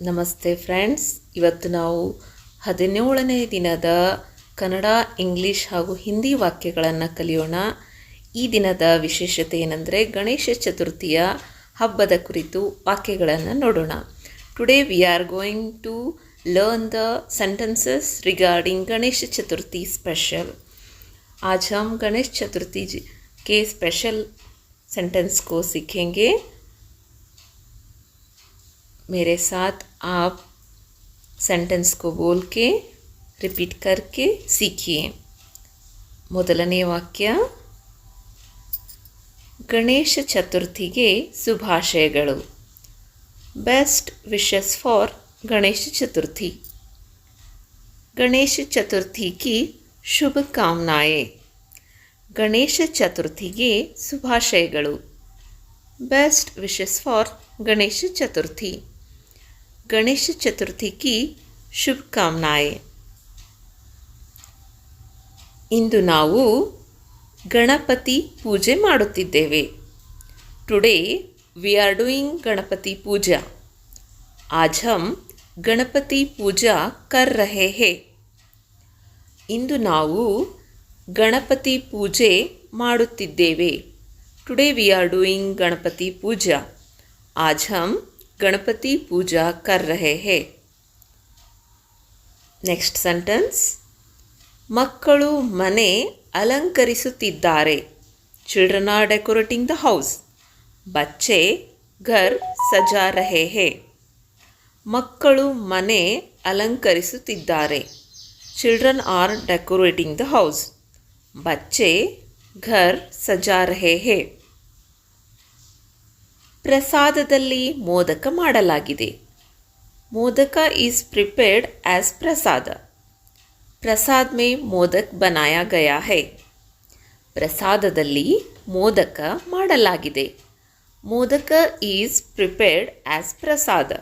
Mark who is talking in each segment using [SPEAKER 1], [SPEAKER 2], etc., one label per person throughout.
[SPEAKER 1] ನಮಸ್ತೆ ಫ್ರೆಂಡ್ಸ್ ಇವತ್ತು ನಾವು ಹದಿನೇಳನೇ ದಿನದ ಕನ್ನಡ ಇಂಗ್ಲಿಷ್ ಹಾಗೂ ಹಿಂದಿ ವಾಕ್ಯಗಳನ್ನು ಕಲಿಯೋಣ ಈ ದಿನದ ವಿಶೇಷತೆ ಏನೆಂದರೆ ಗಣೇಶ ಚತುರ್ಥಿಯ ಹಬ್ಬದ ಕುರಿತು ವಾಕ್ಯಗಳನ್ನು ನೋಡೋಣ today we are going to learn the sentences regarding Ganesha Chaturthi special आज हम गणेश चतुर्थी जी- के स्पेशल सेंटेंस को सीखेंगे मेरे साथ आप सेंटेंस को बोल के रिपीट करके सीखिए ಮೊದಲನೇ ವಾಕ್ಯ ಗಣೇಶ ಚತುರ್ಥಿಗೆ ಶುಭಾಶಯಗಳು best wishes for Ganesha Chaturthi Ganesha Chaturthi ಕಿ ಶುಭಕಾಮನಾಯೆ ಗಣೇಶ ಚತುರ್ಥಿಗೆ ಶುಭಾಶಯಗಳು. Best wishes for Ganesh Chaturthi. Ganesh ಚತುರ್ಥಿಗೆ ಶುಭಕಾಮನಾಯೆ. ಇಂದು ನಾವು ಗಣಪತಿ ಪೂಜೆ ಮಾಡುತ್ತಿದ್ದೇವೆ. Today we are doing Ganapati puja. ಆಜ್ ಹಮ್ ಗಣಪತಿ ಪೂಜಾ ಕರ್ ರಹೆ ಹೇ. ಇಂದು ನಾವು ಗಣಪತಿ ಪೂಜೆ ಮಾಡುತ್ತಿದ್ದೇವೆ. Today we are doing Ganapati puja. ಆಜ್ ಹಮ್ ಗಣಪತಿ ಪೂಜಾ ಕರ್ ರಹೆ ಹೇ. ನೆಕ್ಸ್ಟ್ ಸೆಂಟೆನ್ಸ್ ಮಕ್ಕಳು ಮನೆ ಅಲಂಕರಿಸುತ್ತಿದ್ದಾರೆ. Children are decorating the house ಬಚ್ಚೆ ಘರ್ ಸಜಾ ರಹೆ ಹೇ. ಮಕ್ಕಳು ಮನೆ ಅಲಂಕರಿಸುತ್ತಿದ್ದಾರೆ. Children are decorating the house ಬಚ್ಚೆ ಘರ್ ಸಜಾ ರಹೆ ಹೇ ಪ್ರಸಾದದಲ್ಲಿ ಮೋದಕ ಮಾಡಲಾಗಿದೆ modak is prepared as prasada prasad May modak ಬನಾಯ ಗಯಾ ಹೈ ಪ್ರಸಾದದಲ್ಲಿ ಮೋದಕ ಮಾಡಲಾಗಿದೆ ಮೋದಕ ಈಸ್ ಪ್ರಿಪೇರ್ಡ್ ಆಸ್ ಪ್ರಸಾದ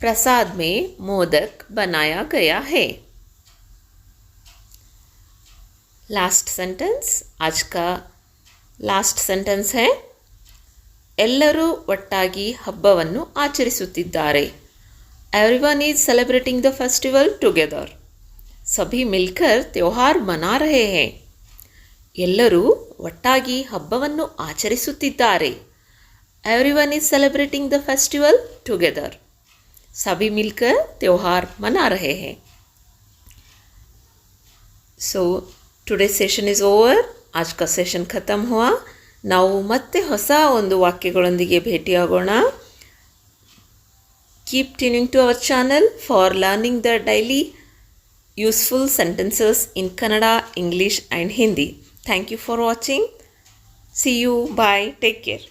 [SPEAKER 1] प्रसाद में मोदक बनाया गया है लास्ट सेंटेंस आज का ಲಾಸ್ಟ್ ಸೆಂಟೆನ್ಸ್ है ಎಲ್ಲರೂ ಒಟ್ಟಾಗಿ ಹಬ್ಬವನ್ನು ಆಚರಿಸುತ್ತಿದ್ದಾರೆ everyone is celebrating the festival together ಸಭಿ ಮಿಲ್ಕರ್ ತ್ಯೋಹಾರ್ ಮನಾ ರಹೆ ಹೇ ಎಲ್ಲರೂ ಒಟ್ಟಾಗಿ ಹಬ್ಬವನ್ನು ಆಚರಿಸುತ್ತಿದ್ದಾರೆ everyone is celebrating the festival together सभी मिलकर त्यौहार मना रहे हैं so today session is over Aaj session ಖತಮ್ ಹುವಾ. ನಾವು ಮತ್ತೆ ಹೊಸ ಒಂದು ವಾಕ್ಯಗಳೊಂದಿಗೆ ಭೇಟಿಯಾಗೋಣ. Keep tuning to our channel for learning the daily useful sentences in Kannada English and Hindi thank you for watching see you bye take care